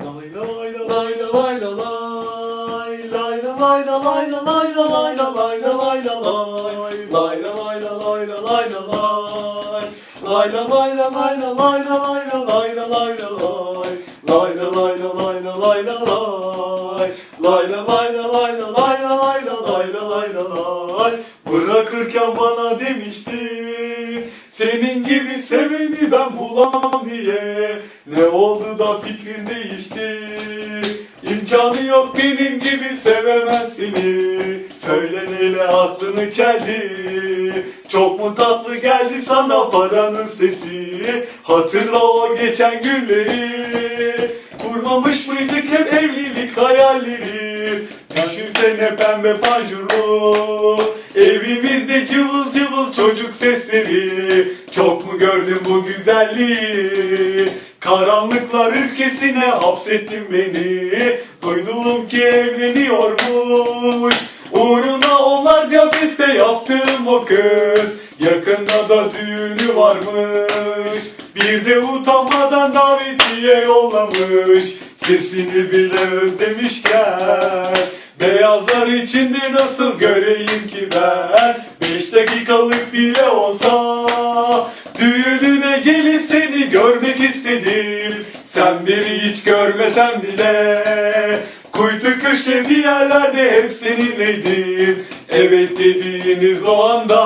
Lay la lay la lay la lay la lay Lay la lay la lay la lay la lay la lay la lay la lay Lay la lay la lay la Bırakırken bana demişti senin gibi seveni ben bulamam diye. Ne oldu da fikrin değişti? İmkanı yok benim gibi sevemezsini. Söyle neyle aklını çeldi. Çok mu tatlı geldi sana paranın sesi? Hatırla o geçen günleri. Kurmamış mıydık hep evlilik hayalleri? Düşünsene pembe panjurlu Evimizde cıvıl cıvıl çocuk sesleri. Çok mu gördün bu güzelliği? Karanlıklar ülkesine hapsettin beni. Duydum ki evleniyormuş. Uğruna onlarca beste yaptım o kız. Yakında da düğünü varmış. Bir de utanmadan davetiye yollamış. Sesini bile özlemişken Beyazlar içinde nasıl göreyim ki ben Beş dakikalık bile olsa Düğününe gelip seni görmek istedim. Sen beni hiç görmesen bile Kuytu köşe bir yerlerde hep seninleydim Evet. Dediğiniz o anda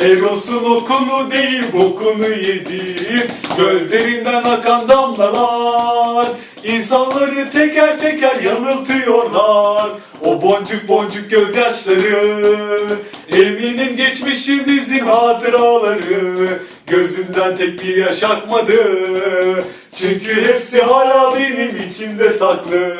Eros'un okunu değil bokunu yedim Gözlerinden akan damlalar İnsanları teker teker yanıltıyorlar. O boncuk boncuk gözyaşları Eminim geçmişimizin hatıraları Gözümden tek bir yaş akmadı Çünkü hepsi hala benim içimde saklı.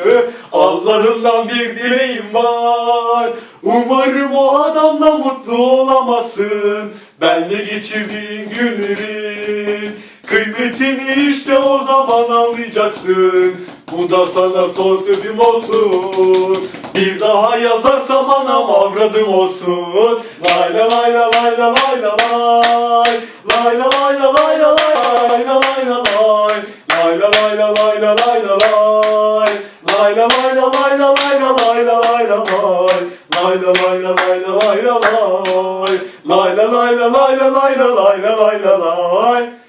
Allah'ımdan bir dileğim var. Umarım o adamla mutlu olamazsın Benle geçirdiğin günlerin Kıymetini işte o zaman anlayacaksın. Bu da sana son sözüm olsun Bir daha yazarsam anam avradım olsun Lay la lay la lay la lay la lay Lay la lay la lay la lay la lay la lay Lay la lay la lay la lay la lay Lay la lay la lay la lay la lay la lay la lay Lay la lay la lay la lay la lay Lay la lay la lay la lay la lay la lay la lay